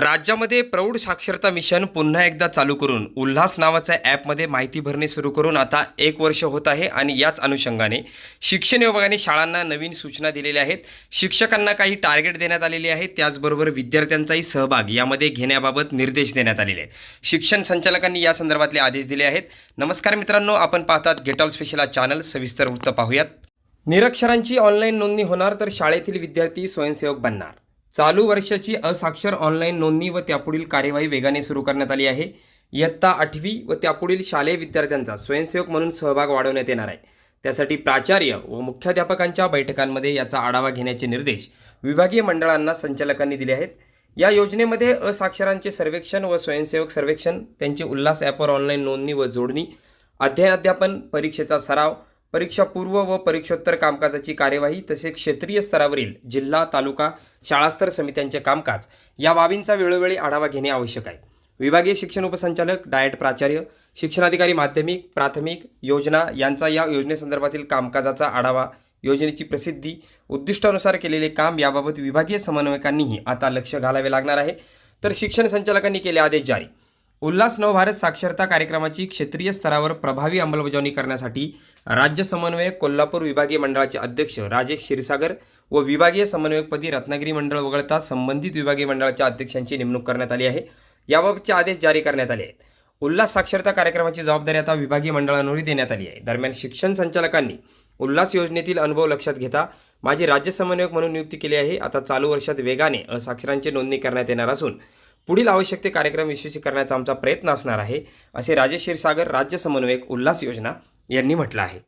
राज्यामध्ये प्रौढ साक्षरता मिशन पुन्हा एकदा चालू करून उल्हास नावाच्या ॲपमध्ये माहिती भरणे सुरू करून आता एक वर्ष होत आहे आणि याच अनुषंगाने शिक्षण विभागाने शाळांना नवीन सूचना दिलेल्या आहेत. शिक्षकांना काही टार्गेट देण्यात आलेले आहेत. त्याचबरोबर विद्यार्थ्यांचाही सहभाग यामध्ये घेण्याबाबत निर्देश देण्यात आलेले आहेत. शिक्षण संचालकांनी या संदर्भातले आदेश दिले आहेत. नमस्कार मित्रांनो आपण पाहतात गेटॉल स्पेशल चॅनल सविस्तर वृत्त पाहूयात. निरक्षरांची ऑनलाईन नोंदणी होणार तर शाळेतील विद्यार्थी स्वयंसेवक बनणार. चालू वर्षाची असाक्षर ऑनलाईन नोंदणी व त्यापुढील कार्यवाही वेगाने सुरू करण्यात आली आहे. इयत्ता आठवी व त्यापुढील शालेय विद्यार्थ्यांचा स्वयंसेवक म्हणून सहभाग वाढवण्यात येणार आहे. त्यासाठी प्राचार्य व मुख्याध्यापकांच्या बैठकांमध्ये याचा आढावा घेण्याचे निर्देश विभागीय मंडळांना संचालकांनी दिले आहेत. या योजनेमध्ये असाक्षरांचे सर्वेक्षण व स्वयंसेवक सर्वेक्षण त्यांची उल्हास ॲपवर ऑनलाईन नोंदणी व जोडणी अध्ययन अध्यापन परीक्षेचा सराव परीक्षापूर्व व परीक्षोत्तर कामकाजाची कार्यवाही तसेच क्षेत्रीय स्तरावरील जिल्हा तालुका शाळास्तर समित्यांचे कामकाज या बाबींचा वेळोवेळी आढावा घेणे आवश्यक आहे. विभागीय शिक्षण उपसंचालक डायट प्राचार्य शिक्षणाधिकारी माध्यमिक प्राथमिक योजना यांचा या योजनेसंदर्भातील कामकाजाचा आढावा योजनेची प्रसिद्धी उद्दिष्टानुसार केलेले काम याबाबत विभागीय समन्वयकांनीही आता लक्ष घालावे लागणार आहे. तर शिक्षण संचालकांनी केले आदेश जारी. उल्हास नवभारत साक्षरता कार्यक्रमाची क्षेत्रीय स्तरावर प्रभावी अंमलबजावणी करण्यासाठी राज्य समन्वयक कोल्हापूर विभागीय मंडळाचे अध्यक्ष राजेश क्षीरसागर व विभागीय समन्वयकपदी रत्नागिरी मंडळ वगळता संबंधित विभागीय मंडळाच्या अध्यक्षांची नेमणूक करण्यात आली आहे. याबाबतचे आदेश जारी करण्यात आले आहेत. उल्हास साक्षरता कार्यक्रमाची जबाबदारी आता विभागीय मंडळांवरही देण्यात आली आहे. दरम्यान शिक्षण संचालकांनी उल्हास योजनेतील अनुभव लक्षात घेता माझी राज्य समन्वयक म्हणून नियुक्ती केली आहे. आता चालू वर्षात वेगाने असाक्षरांची नोंदणी करण्यात येणार असून पुढील आवश्यक ते कार्यक्रम यशस्वी करण्याचा आमचा प्रयत्न असणार आहे असे राजेश क्षीरसागर राज्य समन्वयक उल्हास योजना यांनी म्हटलं आहे.